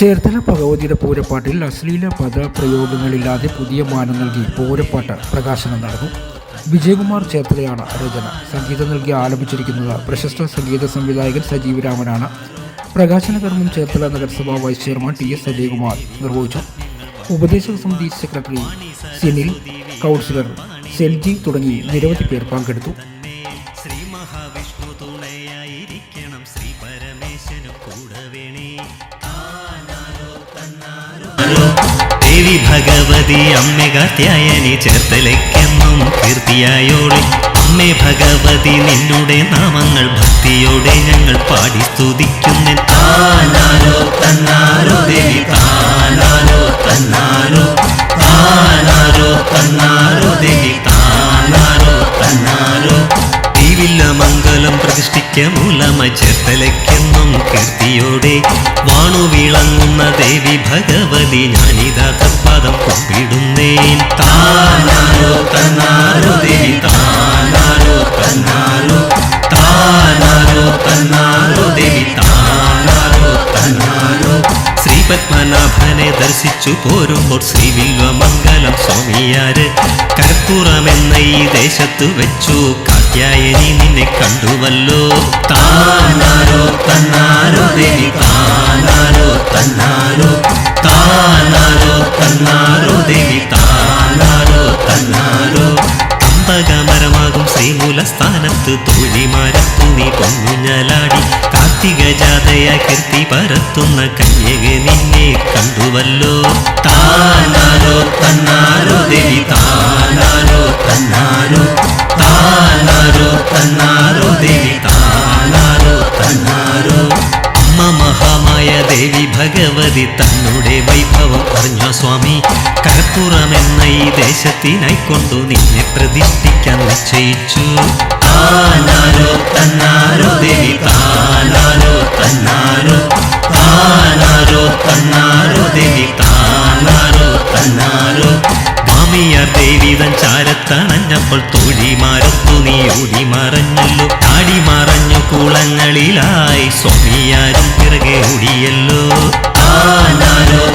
ചേർത്തല ഭഗവതിയുടെ പൂരപ്പാട്ടിൽ അശ്ലീല പദപ്രയോഗങ്ങളില്ലാതെ പുതിയ മാനം നൽകി പൂരപ്പാട്ട് പ്രകാശനം നടന്നു. വിജയകുമാർ ചേർത്തലയാണ് രചന. സംഗീതം നൽകി ആലപിച്ചിരിക്കുന്നത് പ്രശസ്ത സംഗീത സംവിധായകൻ സജീവ് രാമനാണ്. പ്രകാശന കർമ്മം ചേർത്തല നഗരസഭാ vice chairman T S Ajayakumar നിർവഹിച്ചു. ഉപദേശക സമിതി സെക്രട്ടറി സിനിൽ കൗൺസിലർ സെൽജി തുടങ്ങി നിരവധി പേർ പങ്കെടുത്തു. ശ്രീ മഹാവിഷ്ണു തുണയായിരിക്കണം ശ്രീ പരമേശ്വരനും കൂടവേണേ ദേവി ഭഗവതി അമ്മ കാത്യായനി ചേർത്തലയ്ക്കെന്നും കീർത്തിയായോളി. അമ്മേ ഭഗവതി നിന്നുടെ നാമങ്ങൾ ഭക്തിയോടെ ഞങ്ങൾ പാടി സ്തുതിക്കുന്ന. പ്രതിഷ്ഠിക്ക മൂലമ ചേർത്തലയ്ക്കെന്നും കീർത്തിയോടെ വാണു വിളങ്ങുന്ന ദേവി ഭഗവതി ഞാനിതാ തത്പാദം കുമ്പിടുന്നേൻ. താനാരോ തന്നാരോ ദേവി താനാരോ തന്നാരോ താനാരോ തന്നാരോ ദേവി താനാരോ തന്നാരോ ശ്രീ പത്മനാഭനെ ദർശിച്ചു പോരുമ്പോൾ ശ്രീ വില്വമംഗലം സ്വാമിയാര്. കർപ്പുറമെന്ന ഈ ദേശത്തു വെച്ചു കാത്യായനി നിന്നെ കണ്ടുവല്ലോ. താനാരോ തന്നാരോ ദേവി താനാരോ തന്നാരോ താനാരോ തന്നാരോ ദേവി താനാരോ തന്നാരോ. കമ്പകമരമാകും ശ്രീമൂലസ്ഥാനത്ത് തോഴിമാരത്തു നീ പൊങ്ങുഞ്ഞലാടി കാർത്തിക ജാതയ കീർത്തി പരത്തുന്ന കന്യക നിന്നെ കണ്ടുവല്ലോ. താനാരോ തന്നാരോ ദേവി താനാരോ തന്നാരോ. ഭഗവതി തന്നുടെ വൈഭവം അറിഞ്ഞ സ്വാമി കരപ്പുറമെന്ന ഈ ദേശത്തിനായി കൊണ്ടു നിന്നെ പ്രതിഷ്ഠിക്കാൻ നിശ്ചയിച്ചു. താനാരോ തന്നാരോ ദേവി താനാരോ തന്നാരോ താനാരോ തന്നാരോ ദേവി താനാരോ തന്നാരോ. മാമിയാർ ദേവിതൻ ചാരത്തണഞ്ഞപ്പോൾ തോഴിമാരത്തു നീ ഓടി മറഞ്ഞല്ലോ. താടി മറഞ്ഞു കുളങ്ങളിലായി സ്വാമിയാർ నాలో